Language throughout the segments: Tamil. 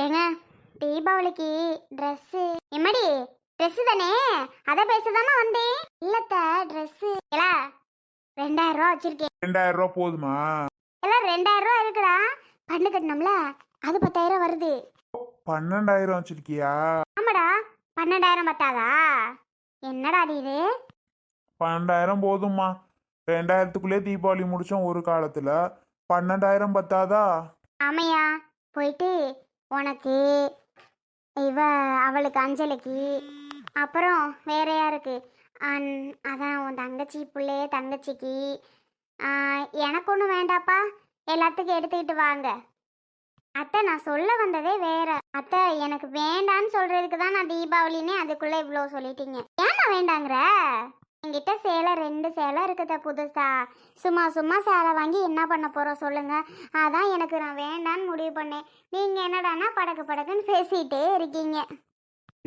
ஏங்க தீபாவளிக்கு ட்ரெஸ்ஸு எம்மடி ட்ரெஸ்ஸு தானே? அதை பேசதாம வந்தேன். இல்லத்த ட்ரெஸ்ஸு இல்ல ரெண்டாயிரம் ரூபா வச்சிருக்கேன். ரெண்டாயிரம் ரூபா போதுமா? எல்லாம் ரெண்டாயிரம் ரூபா இருக்குடா. பண்ணு கட்டணும்ல? அது பத்தாயிரம் வருது. பன்னெண்டாயிரம் வச்சிருக்கியா? ஆமாடா பன்னெண்டாயிரம் பத்தாதா? என்னடா அது இது? பன்னெண்டாயிரம் போதும்மா. ரெண்டாயிரத்துக்குள்ளே தீபாவளி முடிச்சோம் ஒரு காலத்துல. பன்னெண்டாயிரம் பத்தாதா? ஆமையா போயிட்டு உனக்கு இவ அவளுக்கு அஞ்சலிக்கு அப்புறம் வேற யாருக்கு? அன்- அதான் உன் தங்கச்சி பிள்ளைய தங்கச்சிக்கு. எனக்கு ஒன்றும் வேண்டாப்பா. எல்லாத்துக்கும் எடுத்துக்கிட்டு வாங்க. அத்தை நான் சொல்ல வந்ததே வேற. அத்தை எனக்கு வேண்டான்னு சொல்றதுக்கு தான் நான் தீபாவளினே அதுக்குள்ள இவ்வளோ சொல்லிட்டீங்க. ஏன்னா வேண்டாங்கிற? என்கிட்ட சேலை ரெண்டு சேலை இருக்குதா புதுசா? சும்மா சும்மா சேலை வாங்கி என்ன பண்ண போறோம் சொல்லுங்க. அதான் எனக்கு நான் வேண்டான்னு முடிவு பண்ணேன். நீங்க என்னடான்னா படக்கு படக்குன்னு பேசிட்டே இருக்கீங்க.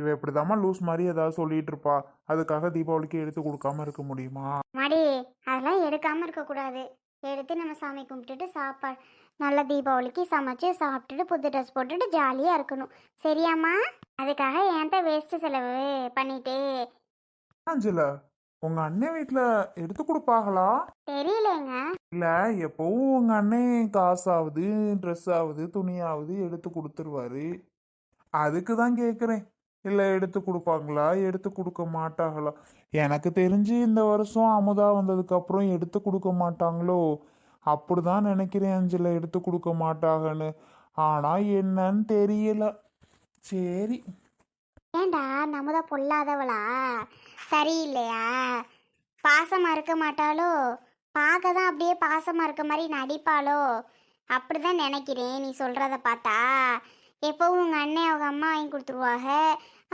இவ இப்படிதாம்மா லூஸ் மாதிரி ஏதாவது சொல்லிட்டு இருப்பா. அதுக்காக தீபாவளிக்கு எடுத்து கொடுக்காம இருக்க முடியுமா? மாடி அதெல்லாம் எடுக்காம இருக்க கூடாது. எடுத்து நம்ம சாமி கும்பிட்டுட்டு சாப்பாடு நல்ல தீபாவளிக்கு சமைச்சு சாப்பிட்டுட்டு புது ட்ரெஸ் போட்டுட்டு ஜாலியா இருக்கணும். சரியாம்மா? அதுக்காக ஏன்ட்ட வேஸ்ட் செலவு பண்ணிட்டு. அஞ்சல? உங்க அண்ணன் வீட்ல எடுத்து கொடுப்பாங்களா? தெரியலங்க. இல்ல எப்பவும் உங்க அண்ணன் காசாவது ட்ரெஸ் ஆகுது துணியாவது எடுத்து கொடுத்துருவாரு. அதுக்கு தான் கேக்குறேன். இல்ல எடுத்து கொடுப்பாங்களா? எடுத்து கொடுக்க மாட்டாங்களா? எனக்கு தெரிஞ்சு இந்த வருஷம் அமுதா வந்ததுக்கு அப்புறம் எடுத்து கொடுக்க மாட்டாங்களோ? அப்படிதான் நினைக்கிறேன் அஞ்சல. எடுத்து கொடுக்க மாட்டாங்கன்னு. ஆனா என்னன்னு தெரியல. சரி. ஏண்டா? நம்மதா பொல்லாதவளா? சரியில்லையா? பாசமாக இருக்க மாட்டாளோ? பார்க்க தான் அப்படியே பாசமாக இருக்க மாதிரி நடிப்பாளோ? அப்படி தான் நினைக்கிறேன். நீ சொல்கிறத பார்த்தா. எப்போவும் உங்கள் அண்ணன் அவங்க அம்மா வாங்கி கொடுத்துருவாங்க.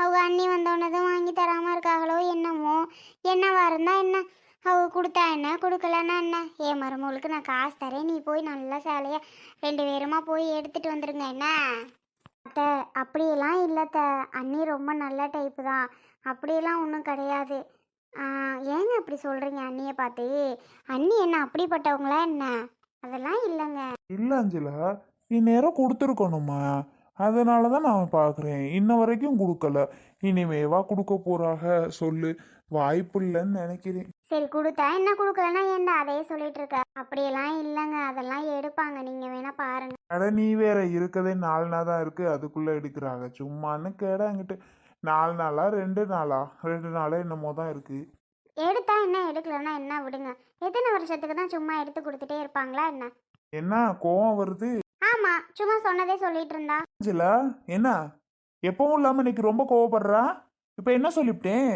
அவங்க அண்ணி வந்தோன்னதும் வாங்கி தராமல் இருக்காங்களோ என்னமோ? என்னவா இருந்தால் என்ன? அவங்க கொடுத்தா என்ன? கொடுக்கலன்னா என்ன? ஏன் மருமகளுக்கு நான் காசு தரேன். நீ போய் நல்லா சேலையாக ரெண்டு பேருமா போய் எடுத்துட்டு வந்துருங்க என்ன? அத்தை அப்படியெல்லாம் இல்லைத்த அண்ணி ரொம்ப நல்ல டைப்பு தான். அப்படியெல்லாம் ஒன்றும் கிடையாது. ஏங்க அப்படி சொல்கிறீங்க அண்ணியை பார்த்து? அண்ணி என்ன அப்படிப்பட்டவங்களா என்ன? அதெல்லாம் இல்லைங்க. இல்லை அஞ்சலா இந்நேரம் கொடுத்துருக்கணுமா? அதனால தான் நான் பார்க்குறேன். இன்ன வரைக்கும் கொடுக்கல. இனிமேவா கொடுக்க போறாக? சொல்லு. வாய்ப்பு இல்லைன்னு நினைக்கிறேன். சரி கொடுத்தா என்ன கொடுக்கலன்னா ஏன்டா அதையே சொல்லிட்டு இருக்க அப்படியெல்லாம் இல்லைங்க. அதெல்லாம் எடுப்பாங்க. நீங்கள் வேணா பாருங்க. அட நீ வேற இருக்கதே நாலு நாள் தான் இருக்கு. அதுக்குள்ள எடுக்கிறாங்க. சும்மான்னு கேட அங்கிட்டு நாலு நாளா? ரெண்டு நாளா? ரெண்டு நாளா என்னமோ தான் இருக்கு. எடுத்தா என்ன? எடுக்கலன்னா என்ன? விடுங்க. எத்தனை வருஷத்துக்கு தான் சும்மா எடுத்து கொடுத்துட்டே இருப்பாங்களா என்ன? என்ன? கோவம் வருது? ஆமாம் சும்மா சொன்னதே சொல்லிட்டு இருந்தா அஞ்சலா? என்ன? எப்பவும் இல்லாம இன்னைக்கு ரொம்ப கோவப்படுறா? இப்போ என்ன சொல்லிவிட்டேன்?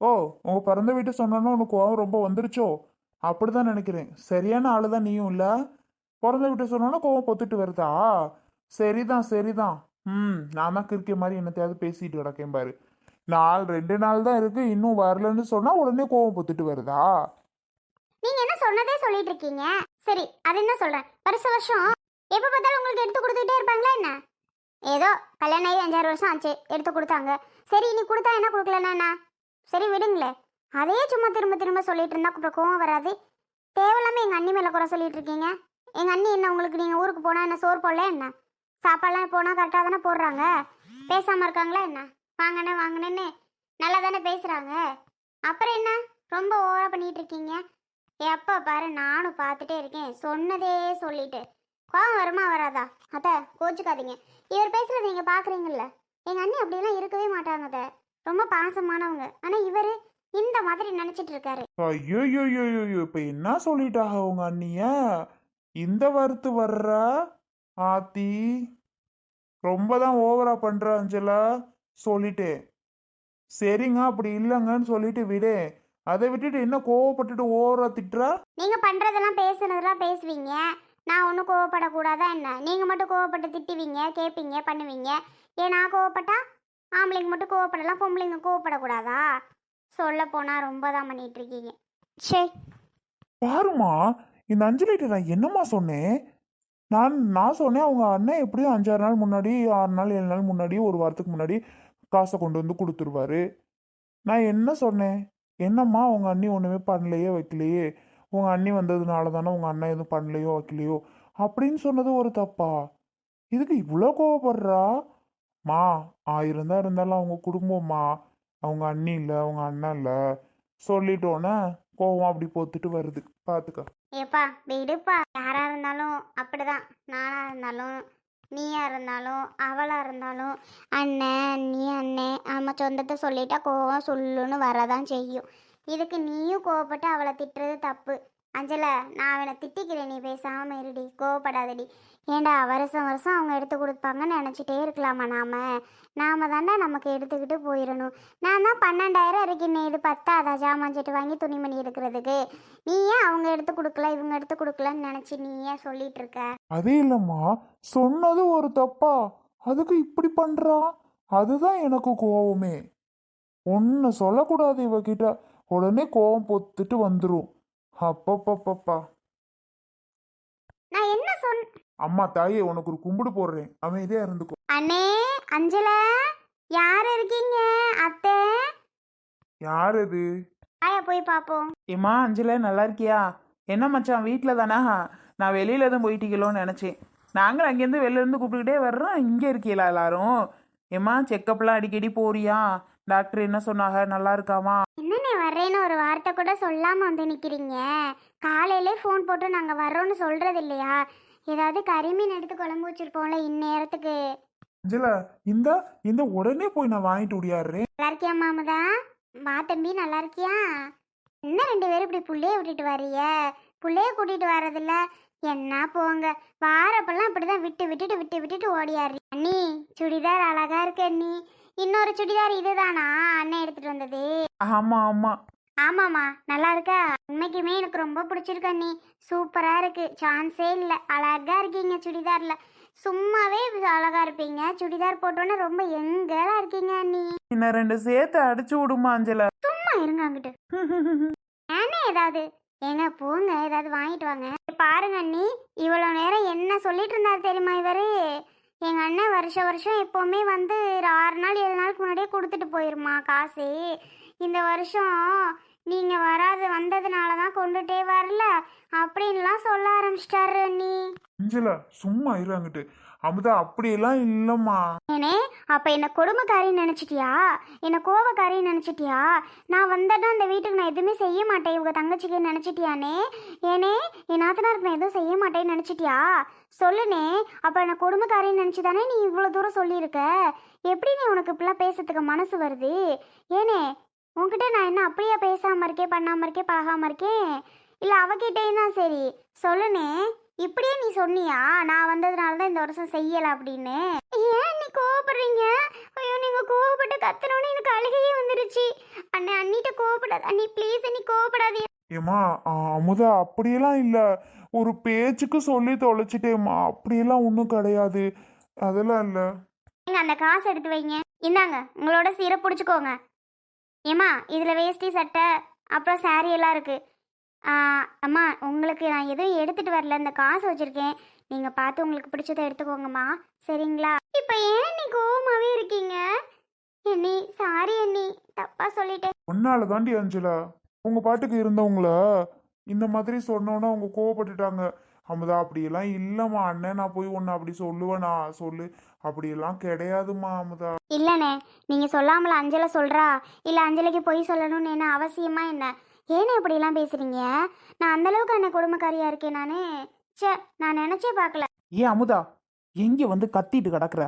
ஓ உங்க பிறந்த வீட்டு சொன்னோன்னா உனக்கு கோவம் ரொம்ப வந்துருச்சோ? அப்படிதான் நினைக்கிறேன். சரியான ஆளு தான் நீயும் இல்ல? பிறந்த வீட்டு சொன்னோன்னா கோவம் பொத்துட்டு வருதா? சரிதான் சரிதான். ம் நான் தான் கிறுக்கிய மாதிரி என்னத்தையாவது பேசிட்டு கிடக்கேன் பாரு. நாள் ரெண்டு நாள் தான் இருக்கு இன்னும் வரலன்னு சொன்னா உடனே கோவம் பொத்துட்டு வருதா? நீங்க என்ன சொன்னதே சொல்லிட்டு இருக்கீங்க? சரி அது என்ன சொல்றேன் வருஷ வருஷம் எப்ப பார்த்தாலும் உங்களுக்கு எடுத்து கொடுத்துட்டே இருப்பாங்களா என்ன? ஏதோ கல்யாணம் ஆகி அஞ்சாறு வருஷம் ஆச்சு எடுத்து கொடுத்தாங்க. சரி நீ கொடுத்தா என்ன கொடுக்கலன்னா சரி விடுங்களே. அதையே சும்மா திரும்ப திரும்ப சொல்லிட்டு இருந்தா அப்புறம் கோவம் வராது. தேவையில்லாம எங்க அண்ணி மேல குறை சொல்லிட்டு இருக்கீங்க எங்க அண்ணி என்ன உங்களுக்கு நீங்க ஊருக்கு போனா என்ன சோறு போடல என்ன? சாப்பாடுலாம் போனா கரெக்டாக தானே போடுறாங்க? பேசாம இருக்காங்களா என்ன? வாங்கண்ணே வாங்கினேன்னு நல்லா தானே பேசுறாங்க. அப்புறம் என்ன? ரொம்ப ஓவரா பண்ணிட்டு இருக்கீங்க எப்போ பாரு நானும் பார்த்துட்டே இருக்கேன். சொன்னதே சொல்லிட்டு. கோவம் வருமா வராதா? அத்தை கோச்சுக்காதீங்க. இவர் பேசுறது நீங்க பாக்குறீங்கல்ல. எங்க அண்ணி அப்படிலாம் இருக்கவே மாட்டாங்க அத்தை. ரொம்ப பாசமானவங்க. ஆனா இவரு இந்த மாதிரி நினைச்சிட்டு இருக்காரு. ஐயோ இப்ப என்ன சொல்லிட்டாக உங்க அண்ணிய? இந்த வருத்து வர்றா ஆத்தி? ரொம்ப தான் ஓவரா பண்ற அஞ்சலா? சொல்லிட்டேன் சரிங்க அப்படி இல்லைங்கன்னு சொல்லிட்டு விடு. அதை விட்டுட்டு என்ன கோவப்பட்டுட்டு ஓவரா திட்டுறா? நீங்க பண்றதெல்லாம் பேசுனதெல்லாம் பேசுவீங்க. நான் ஒன்றும் கோவப்படக்கூடாதா என்ன? நீங்க மட்டும் கோவப்பட்டு திட்டுவீங்க கேட்பீங்க பண்ணுவீங்க. ஏன் நான் கோவப்பட்டா ஆம்பளைங்க மட்டும் கோவப்படலாம் பொம்பளைங்க கோவப்படக்கூடாதா? சொல்ல போனா ரொம்ப தான் பண்ணிட்டு இருக்கீங்க. சரி பாருமா இந்த அஞ்சலிட்ட நான் என்னம்மா சொன்னேன்? நான் நான் சொன்னேன் அவங்க அண்ணன் எப்படியும் அஞ்சாறு நாள் முன்னாடி ஆறு நாள் ஏழு நாள் முன்னாடி ஒரு வாரத்துக்கு முன்னாடி காசை கொண்டு வந்து கொடுத்துருவாரு. நான் என்ன சொன்னேன்? என்னம்மா உங்கள் அண்ணி ஒன்றுமே பண்ணலையே வைக்கலையே. உங்கள் அண்ணி வந்ததுனால தானே உங்கள் அண்ணன் எதுவும் பண்ணலையோ வைக்கலையோ? அப்படின்னு சொன்னது ஒரு தப்பா? இதுக்கு இவ்வளோ கோவப்படுறா? மா ஆயிரம் தான் இருந்தாலும் அவங்க குடும்பம்மா அவங்க அண்ணி இல்லை அவங்க அண்ணன் இல்லை? சொல்லிட்டோன்னே கோவம் அப்படி பொத்துட்டு வருது. பார்த்துக்க ஏப்பா விடுப்பா. யாரா இருந்தாலும் அப்படிதான். நானா இருந்தாலும் நீயா இருந்தாலும் அவளா இருந்தாலும் அண்ணன் நீ அண்ணன் அம்மா சொந்தத்தை சொல்லிட்டா கோவம் சொல்லுன்னு வரதான் செய்யும். இதுக்கு நீயும் கோவப்பட்டு அவளை திட்டுறது தப்பு. அஞ்சல நான் அவனை திட்டிக்கிறேன் நீ பேசாம இருடி. கோவப்படாதடி. ஏண்டா வருஷம் வருஷம் அவங்க எடுத்து கொடுப்பாங்கன்னு நினச்சிட்டே இருக்கலாமா நாம? நாம தாண்டா நமக்கு எடுத்துக்கிட்டு போயிடணும் நான் தான் பன்னெண்டாயிரம் இருக்கேன் இது பத்தாதா? ஜாமான் செட்டு வாங்கி துணிமணி எடுக்கிறதுக்கு. நீ ஏன் அவங்க எடுத்து கொடுக்கல இவங்க எடுத்து கொடுக்கலன்னு நினச்சி நீ ஏன் சொல்லிட்டு இருக்க? அதே இல்லைம்மா சொன்னது ஒரு தப்பா? அதுக்கு இப்படி பண்றா? அதுதான் எனக்கு கோவமே. ஒன்று சொல்லக்கூடாது இவகிட்ட. உடனே கோவம் பொத்துட்டு வந்துடும் அப்பப்பப்பப்பா. நான் என்ன அம்மா தாயே உனக்கு ஒரு கும்பிடு போடுறேன். அமைதியா இருந்துக்கோ. அண்ணே அஞ்சல யார் இருக்கீங்க அத்தை? யார் இது ஆயா போய் பார்ப்போம் ஏம்மா அஞ்சல நல்லா இருக்கியா? என்ன மச்சான் வீட்டில் தானா? நான் வெளியில தான் போயிட்டீங்களோன்னு நினச்சேன். நாங்களும் அங்கேருந்து வெளில இருந்து கூப்பிட்டுக்கிட்டே வர்றோம். இங்கே இருக்கீங்களா எல்லாரும்? ஏம்மா செக்கப்லாம் அடிக்கடி போறியா? டாக்டர் என்ன சொன்னாங்க? நல்லா இருக்காமா? என்னண்ணே வர்றேன்னு ஒரு வார்த்தை கூட சொல்லாம வந்து நிக்கிறீங்க. காலையிலே ஃபோன் போட்டு நாங்க வர்றோம்னு சொல்றது இல்லையா ஏதாவது கறிமீன் எடுத்து குழம்பு வச்சிருப்போம்ல இந்நேரத்துக்கு. அஞ்சல இந்த இந்த உடனே போய் நான் வாங்கிட்டு ஓடியாடுறேன். நல்லா இருக்கியா மாமதா? வா தம்பி நல்லா இருக்கியா? என்ன ரெண்டு பேரும் இப்படி புள்ளைய விட்டுட்டு வர்றீங்க? புள்ளைய கூட்டிட்டு வர்றதில்ல. என்ன போங்க. வாரப்பெல்லாம் இப்படிதான் விட்டு விட்டுட்டு விட்டு விட்டுட்டு ஓடியாரு அண்ணி சுடிதார் அழகா இருக்கு அண்ணி. இன்னொரு சுடிதார் இதுதானா அண்ணன் எடுத்துட்டு வந்தது? ஆமாம் ஆமாம் ஆமாம்மா நல்லா இருக்கா. உண்மைக்குமே எனக்கு ரொம்ப பிடிச்சிருக்கு அண்ணி. சூப்பரா இருக்கு. சான்ஸே இல்லை. அழகா இருக்கீங்க சுடிதார்ல. சும்மாவே இப்படி அழகா இருப்பீங்க. சுடிதார் போட்டோன்னே ரொம்ப எங்கலா இருக்கீங்க அண்ணி. இன்னும் ரெண்டு சேர்த்து அடிச்சு விடுமா அஞ்சல? சும்மா இருங்க அங்கிட்டு. ஏனே ஏதாவது. ஏங்க போங்க. ஏதாவது வாங்கிட்டு வாங்க. பாருங்க அண்ணி. இவ்வளோ நேரம் என்ன சொல்லிட்டு இருந்தாரு தெரியுமா இவரு? எங்க அண்ணன் வருஷம் வருஷம் எப்பவுமே வந்து ஒரு ஆறு நாள் ஏழு நாளுக்கு முன்னாடியே கொடுத்துட்டு போயிருமா காசு. இந்த வருஷம் நீங்க வராது வந்ததுனால தான் கொண்டுட்டே வரல. அப்படின்லாம் சொல்ல ஆரம்பிச்சிட்டாரு அண்ணி. அஞ்சல சும்மா இரு அங்கிட்டு. அமுதா அப்படியெல்லாம் இல்லம்மா. ஏனே அப்ப என்ன கொடுமைக்காரின்னு நினைச்சிட்டியா? என்ன கோவக்காரின்னு நினைச்சிட்டியா? நான் வந்தேன்னா அந்த வீட்டுக்கு நான் எதுவுமே செய்ய மாட்டேன். இவங்க தங்கச்சிக்கு நினைச்சிட்டியானே? ஏனே என் நாத்தனாருக்கு நான் எதுவும் செய்ய மாட்டேன்னு நினைச்சிட்டியா? சொல்லுனே அப்ப என்ன கொடுமைக்காரின்னு நினைச்சுதானே நீ இவ்வளவு தூரம் சொல்லியிருக்க? எப்படி நீ உனக்கு இப்படிலாம் பேசுறதுக்கு மனசு வருது? ஏனே உன்கிட்ட நான் என்ன அப்படியே பேசாம இருக்கேன் பண்ணாம இருக்கேன் பழகாம இருக்கேன் இல்ல அவகிட்டேயும் தான் சரி. சொல்லுனே இப்படியே நீ சொன்னியா? நான் வந்ததுனால தான் இந்த வருஷம் செய்யல அப்படின்னு. ஏன் நீ கோவப்படுறீங்க? ஐயோ நீங்க கோவப்பட்டு கத்துனோன்னு எனக்கு அழுகையே வந்துருச்சு. அண்ணே அண்ணிட்ட கோவப்படாத அண்ணி ப்ளீஸ் அண்ணி கோவப்படாதீங்க ஏம்மா ஆ, அமுதா அப்படியெல்லாம் இல்லை. ஒரு பேச்சுக்கு சொல்லி தொலைச்சிட்டேம்மா. அப்படியெல்லாம் ஒன்றும் கிடையாது. அதெல்லாம் இல்லை. அந்த காசு எடுத்து வைங்க. இந்தாங்க உங்களோட சீரை பிடிச்சிக்கோங்க. ஏம்மா இதில் வேஷ்டி சட்டை அப்புறம் சாரி எல்லாம் இருக்குது அம்மா உங்களுக்கு நான் எதுவும் எடுத்துகிட்டு வரல. இந்த காசு வச்சுருக்கேன். நீங்கள் பார்த்து உங்களுக்கு பிடிச்சதை எடுத்துக்கோங்கம்மா. சரிங்களா? இப்போ ஏன் நீ கோவமாகவே இருக்கீங்க? என்னி சாரி என்னி தப்பாக சொல்லிட்டேன். ஒன்னால தாண்டி அஞ்சலா. உங்க பாட்டுக்கு இருந்தவங்கள இந்த மாதிரி சொன்னோன்னா அவங்க கோவப்பட்டுட்டாங்க. அமுதா அப்படியெல்லாம் இல்லைம்மா அண்ணன் நான் போய் ஒன்று அப்படி சொல்லுவேனா சொல்லு. அப்படியெல்லாம் கிடையாதும்மா அமுதா. இல்லைண்ணே நீங்கள் சொல்லாமல் அஞ்சலை சொல்கிறா இல்லை அஞ்சலிக்கு பொய் சொல்லணும்னு என்ன அவசியமா என்ன? ஏன்னு இப்படிலாம் பேசுகிறீங்க நான் அந்தளவுக்கு என்ன கொடுமைக்காரியாக இருக்கேன் நான். ச்சே நான் நினச்சே பார்க்கல. ஏன் அமுதா எங்கே வந்து கத்திட்டு கிடக்குற?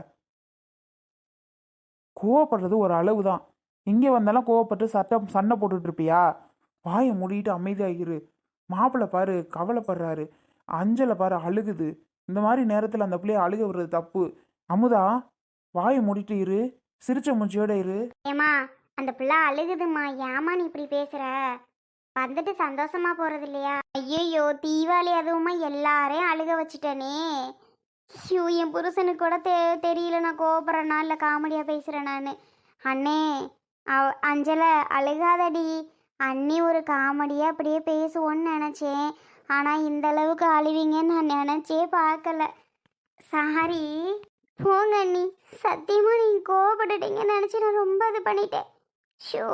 கோவப்படுறது ஒரு அளவு தான் இங்கே வந்தாலும் கோவப்பட்டு சட்டை சண்டை போட்டுட்டு இருப்பியா? வாயை மூடிட்டு அமைதியாக இரு மாப்பிள்ளை பாரு கவலைப்படுறாரு. அஞ்சலை பாரு அழுகுது. இந்த மாதிரி நேரத்தில் அந்த பிள்ளைய அழுக விடுறது தப்பு. அமுதா வாயை மூடிட்டு இரு. சிரிச்ச மூச்சியோட இரு. ஏம்மா அந்த பிள்ளை அழுகுதும்மா. ஏம்மா நீ இப்படி பேசுகிற வந்துட்டு சந்தோஷமா போகிறது இல்லையா ஐயோ தீபாவளி அதுவுமா எல்லாரையும் அழுக வச்சுட்டேனே. ஐயோ என் புருஷனுக்கு கூட தெ தெரியல. நான் கோபுறேனா இல்லை காமெடியாக பேசுகிறேன் நான். அண்ணே அவ அஞ்சலை அழுகாதடி. அண்ணி ஒரு காமெடியாக அப்படியே பேசுவோன்னு நினச்சேன். ஆனால் இந்த அளவுக்கு அழுவீங்கன்னு நான் நினச்சே பார்க்கல. சாரி. போங்க அண்ணி. சத்தியமாக நீங்கள் கோவப்பட்டுட்டீங்கன்னு நினச்சி நான் ரொம்ப இது பண்ணிட்டேன். ஷோ.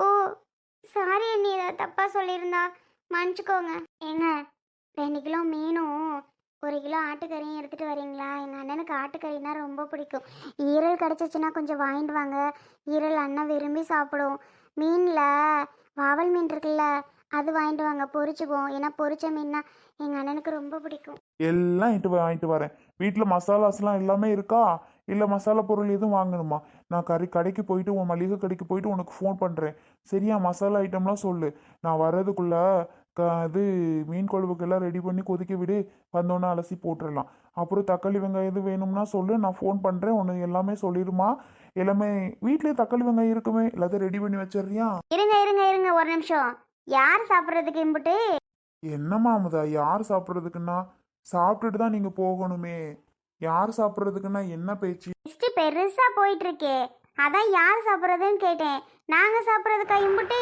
சாரி அண்ணி ஏதாவது தப்பாக சொல்லியிருந்தா. மன்னிச்சுக்கோங்க. ஏங்க ரெண்டு கிலோ மீனும் ஒரு கிலோ ஆட்டுக்கறியும் எடுத்துகிட்டு வரீங்களா? எங்கள் அண்ணனுக்கு ஆட்டுக்கறினா ரொம்ப பிடிக்கும். ஈரல் கிடச்சிச்சின்னா கொஞ்சம் வாங்கிட்டு வாங்க. ஈரல் அண்ணன் விரும்பி சாப்பிடும். மீனில் வாவல் மீன் இருக்குல்ல அது வாங்கிட்டு வாங்க. பொறிச்சுக்குவோம் ஏன்னா பொறிச்ச மீன்னா எங்கள் அண்ணனுக்கு ரொம்ப பிடிக்கும். எல்லாம் இட்டு வாங்கிட்டு வரேன். வீட்டில் மசாலாஸ்லாம் எல்லாமே இருக்கா? இல்லை மசாலா பொருள் எதுவும் வாங்கணுமா? நான் கறி கடைக்கு போயிட்டு உன் மளிகை கடைக்கு போயிட்டு உனக்கு ஃபோன் பண்ணுறேன் சரியா மசாலா ஐட்டம்லாம் சொல்லு. நான் வர்றதுக்குள்ள க இது மீன் குழம்புக்கெல்லாம் ரெடி பண்ணி கொதிக்க விடு. வந்தோன்னே அலசி போட்டுடலாம் அப்புறம் தக்காளி வெங்காயம் எது வேணும்னா சொல்லு. நான் ஃபோன் பண்ணுறேன் உனக்கு எல்லாமே சொல்லிடுமா? எல்லாமே வீட்லேயே தக்காளி வெங்காயம் இருக்குமே. எல்லாத்தையும் ரெடி பண்ணி வச்சிடுறியா? இருங்க இருங்க இருங்க. ஒரு நிமிஷம். யார் சாப்பிட்றதுக்கு இம்புட்டு? என்னம்மா அமுதா யார் சாப்பிட்றதுக்குன்னா? சாப்பிட்டுட்டு தான் நீங்கள் போகணுமே. யார் சாப்பிட்றதுக்குன்னா என்ன பேச்சு? லிஸ்ட் பெருசா போயிட்டு இருக்கே அதான் யார் சாப்பிட்றதுன்னு கேட்டேன். நாங்க சாப்பிட்றதுக்கா இம்புட்டு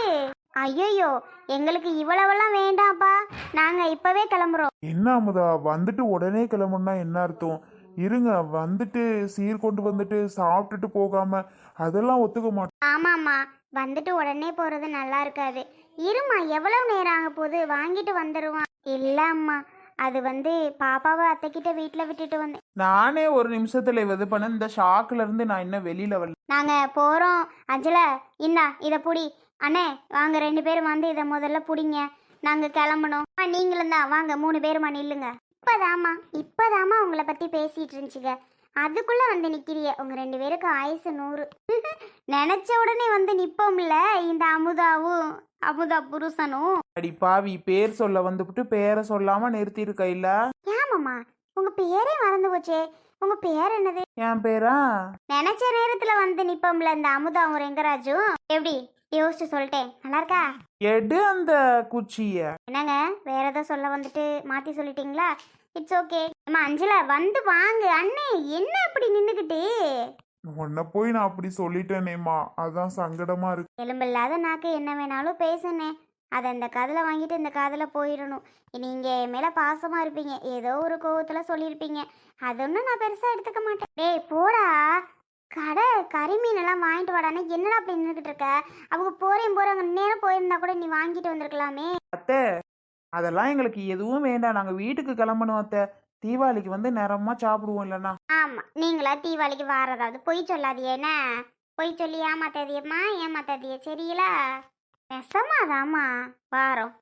ஐயோ எங்களுக்கு இவ்வளவெல்லாம் வேண்டாம்ப்பா. நாங்க இப்பவே கிளம்புறோம். என்ன அமுதா வந்துட்டு உடனே கிளம்புனா என்ன அர்த்தம்? இருங்க வந்துட்டு சீர் கொண்டு வந்துட்டு சாப்பிட்டுட்டு போகாம அதெல்லாம் ஒத்துக்க மாட்டோம். ஆமாம்மா வந்துட்டு உடனே போறது நல்லா இருக்காது. இருமா எவ்வளவு நேரம் ஆக போகுது? வாங்கிட்டு வந்துடுவான் இல்ல அம்மா அது வந்து பாப்பாவை அத்தைக்கிட்ட வீட்டில் விட்டுட்டு வந்தேன் நானே ஒரு நிமிஷத்துல இது பண்ண இந்த ஷாக்ல இருந்து நான் இன்னும் வெளியில வரல. நாங்க போறோம். அஞ்சல இந்தா இதை புடி. அண்ணே வாங்க ரெண்டு பேரும் வந்து இதை முதல்ல புடிங்க. நாங்க கிளம்பணும். அம்மா, நீங்களும் தான். வாங்க மூணு பேருமா நில்லுங்க. இப்பதாம்மா இப்பதாம்மா உங்களை பத்தி பேசிட்டு இருந்துச்சுங்க. அதுக்குள்ள வந்து நிக்கிறிய. உங்க ரெண்டு பேருக்கு ஆயுசு நூறு. நினைச்ச உடனே வந்து நிப்போம்ல இந்த அமுதாவும் அமுதா புருஷனும். அடி பாவி பேர் சொல்ல வந்துவிட்டு பேரை சொல்லாம நிறுத்தி இருக்க இல்ல ஏமாம்மா உங்க பேரே மறந்து போச்சே. உங்க பேர் என்னது? என் பேரா? நினைச்ச நேரத்துல வந்து நிப்போம்ல இந்த அமுதாவும் ரெங்கராஜும். எப்படி? யோசிச்சு சொல்லிட்டேன். நல்லா இருக்கா எடு அந்த குச்சிய. என்னங்க? வேற ஏதோ சொல்ல வந்துட்டு மாத்தி சொல்லிட்டீங்களா? இட்ஸ் ஓகே அம்மா அஞ்சலா வந்து வாங்க. அண்ணே என்ன அப்படி நின்னுக்கிட்டு உன்னை போய் நான் அப்படி சொல்லிட்டேனேம்மா. அதான் சங்கடமா இருக்கு. எலும்பில்லாத நாக்கு என்ன வேணாலும் பேசுனே அதை இந்த காதில் வாங்கிட்டு இந்த காதில் போயிடணும். நீங்கள் என் மேலே பாசமாக இருப்பீங்க. ஏதோ ஒரு கோவத்தில் சொல்லியிருப்பீங்க. அது ஒன்றும் நான் பெருசாக எடுத்துக்க மாட்டேன். டேய் போடா. கடை கறி மீனெல்லாம் வாங்கிட்டு வாடானே என்னடா அப்படி நின்றுக்கிட்டு இருக்க? அவங்க போறேன் போறாங்க நேரம் போயிருந்தா கூட நீ வாங்கிட்டு வந்திருக்கலாமே. அத்தை. அதெல்லாம் எங்களுக்கு எதுவும் வேண்டாம். நாங்க வீட்டுக்கு கிளம்பணும் அத்தை. தீபாவளிக்கு வந்து நேரமா சாப்பிடுவோம் இல்லைன்னா. ஆமாம் நீங்களா தீபாவளிக்கு வாரதாவது பொய் சொல்லாதியேண்ணே பொய் சொல்லி ஏமாத்தாதியம்மா ஏமாத்தாதிய. சரிங்களா நெசமாதாம்மா வாரோம்.